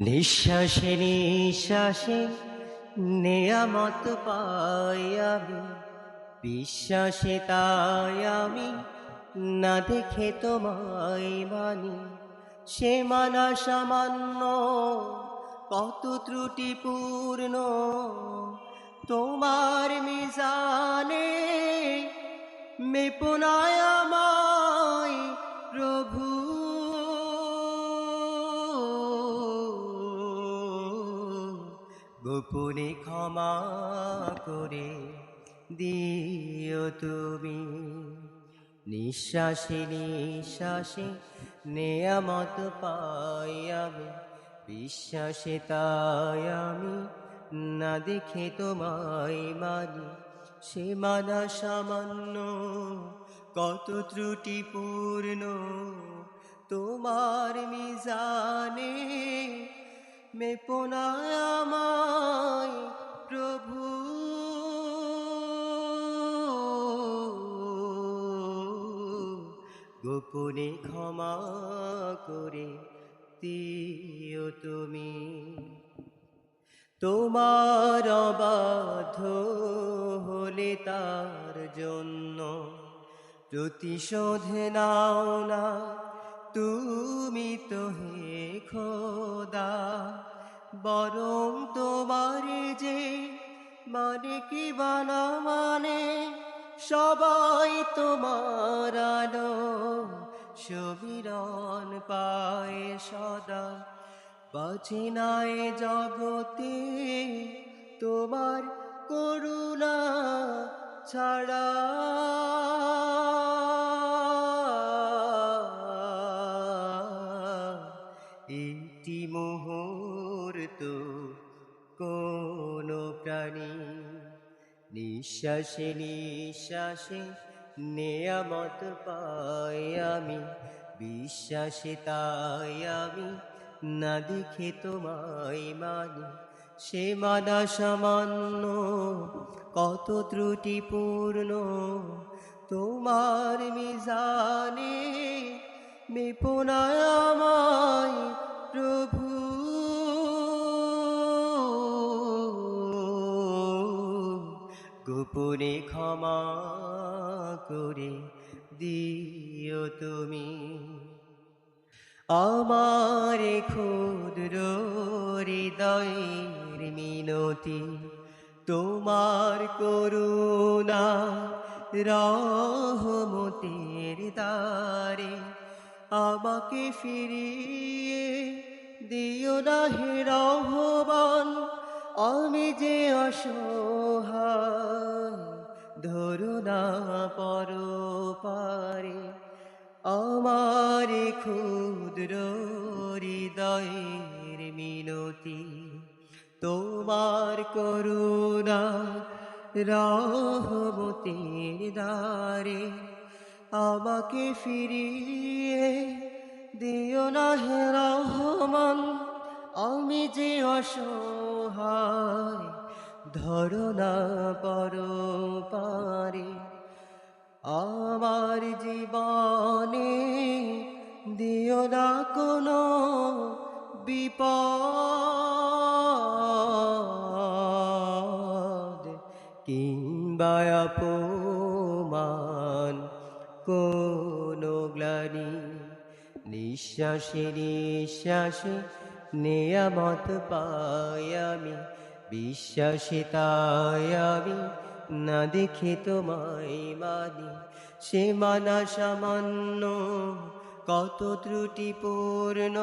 নিঃশ্বাসে নিঃশ্বাসে নেয়ামত পাই আমি। বিশ্বাসে তাই আমি না দেখে তোমায় মানি। সে মানা সামান্য, কত ত্রুটিপূর্ণ। তোমার মিজানে মেপনায় আমায় প্রভু গোপনে ক্ষমা করে দিও তুমি। নিঃশ্বাসে নিঃশ্বাসে নেয়ামত পাই আমি, বিশ্বাসে তাই আমি না দেখে তোমায় মানি। সে মানা সামান্য, কত ত্রুটিপূর্ণ মেপনায় আমায় প্রভু। গোপনে ক্ষমা করে দিও তুমি। তোমার অবাধ হলে তার জন্য প্রতিশোধ নাও না। তুমি তো হে খোদা, বরং তোমার যে মানে কি বানা মানে সবাই তোমার আলো সবিরন পায় সদা। বাচিনায় জগতে তোমার করুণা ছাড়া। মুহূর্ত কোন প্রাণী নিঃশ্বাসে নিঃশ্বাসে নেয়ামত পাই আমি, বিশ্বাসে তাই আমি না দেখে তোমায় মানি। সে মানা সামান্য, কত ত্রুটিপূর্ণ, তোমার মিজানে মেপনায় আমায় প্রভু গোপনে ক্ষমা করে দিও তুমি। আমার ক্ষুদ্র হৃদয়ের মিনতি, তোমার করুণা রহমতের দ্বারে আমাকে ফিরিয়ে দিও না হে রহমান। আমি যে ধরো না পর পারে আমার ক্ষুদ্র হৃদয়ের মিনতি, তোমার করুণা রহমতের দ্বারে আমাকে ফিরিয়ে দিও না হে রহমান। আমি যে অসহায়, ধরো না পর পারে। আমার জীবনে দিও না কোনো বিপদ, কিংবা অপমান কোনো গ্লানি। নিঃশ্বাসে নিঃশ্বাসে নেয়ামত পাই আমি বিশ্বাসে আমি না দেখি তোমায় মানি। সে মানা সামান্য কত ত্রুটিপূর্ণ